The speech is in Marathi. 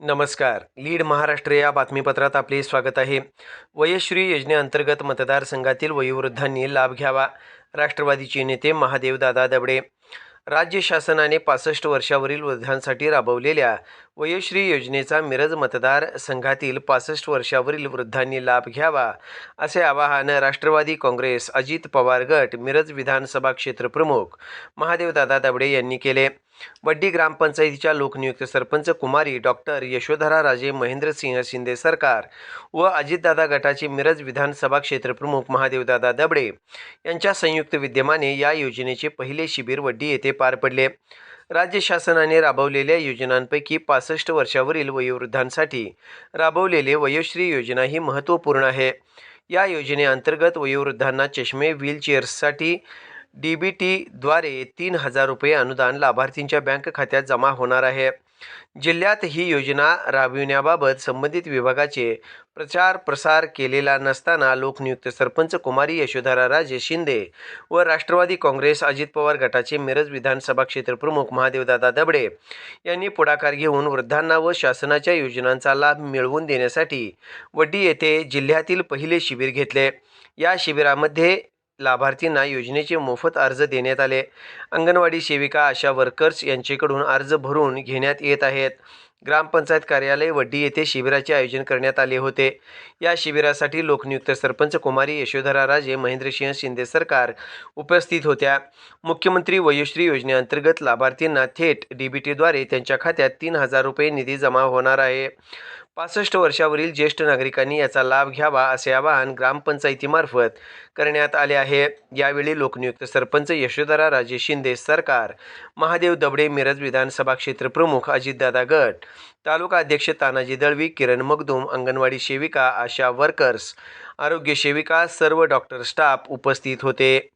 नमस्कार. लीड महाराष्ट्र या बातमीपत्रात आपले स्वागत आहे. वयश्री योजनेअंतर्गत मतदारसंघातील वयोवृद्धांनी लाभ घ्यावा राष्ट्रवादीचे नेते महादेवदादा दबडे. राज्य शासनाने पासष्ट वर्षावरील वृद्धांसाठी राबवलेल्या वयोश्री योजनेचा मिरज मतदार संघातील पासष्ट वर्षावरील वृद्धांनी लाभ घ्यावा असे आवाहन राष्ट्रवादी काँग्रेस अजित पवार गट मिरज विधानसभा क्षेत्र प्रमुख महादेवदादा दबडे यांनी केले. वड्डी ग्रामपंचायतीच्या लोकनियुक्त सरपंच कुमारी डॉक्टर यशोधरा राजे महेंद्रसिंह शिंदे सरकार व अजितदादा गटाचे मिरज विधानसभा क्षेत्रप्रमुख महादेवदादा दबडे यांच्या संयुक्त विद्यमाने या योजनेचे पहिले शिबिर वड्डी येथे पार पडले. राज्य शासनाने राबवलेल्या योजनांपैकी पासष्ट वर्षावरील वयोवृद्धांसाठी राबवलेले वयोश्री योजना ही महत्त्वपूर्ण आहे. या योजनेअंतर्गत वयोवृद्धांना चष्मे व्हीलचेअर्ससाठी डी बी टीद्वारे तीन हजार रुपये अनुदान लाभार्थींच्या बँक खात्यात जमा होणार आहे. जिल्ह्यात ही योजना राबविण्याबाबत संबंधित विभागाचे प्रचार प्रसार केलेला नसताना लोकनियुक्त सरपंच कुमारी यशोधरा राजे शिंदे व राष्ट्रवादी काँग्रेस अजित पवार गटाचे मिरज विधानसभा क्षेत्रप्रमुख महादेवदादा दबडे यांनी पुढाकार घेऊन वृद्धांना व शासनाच्या योजनांचा लाभ मिळवून देण्यासाठी वड्डी येथे जिल्ह्यातील पहिले शिबिर घेतले. या शिबिरामध्ये लाभार्थींना योजनेचे मोफत अर्ज देण्यात आले. अंगणवाडी सेविका आशा वर्कर्स यांच्याकडून अर्ज भरून घेण्यात येत आहेत. ग्रामपंचायत कार्यालय वड्डी येथे शिबिराचे आयोजन करण्यात आले होते. या शिबिरासाठी लोकनियुक्त सरपंच कुमारी यशोधरा राजे महेंद्रसिंह शिंदे सरकार उपस्थित होत्या. मुख्यमंत्री वयोश्री योजनेअंतर्गत लाभार्थींना थेट डीबीटीद्वारे त्यांच्या खात्यात तीन हजार रुपये निधी जमा होणार आहे. पासष्ट वर्षावरील ज्येष्ठ नागरिकांनी याचा लाभ घ्यावा असे आवाहन ग्रामपंचायतीमार्फत करण्यात आले आहे. यावेळी लोकनियुक्त सरपंच यशोधरा राजे शिंदे सरकार महादेव दबडे मिरज विधानसभा क्षेत्र प्रमुख अजितदादा गट तालुका अध्यक्ष तानाजी दळवी किरण मगदूम अंगणवाडी सेविका आशा वर्कर्स आरोग्य सेविका सर्व डॉक्टर स्टाफ उपस्थित होते.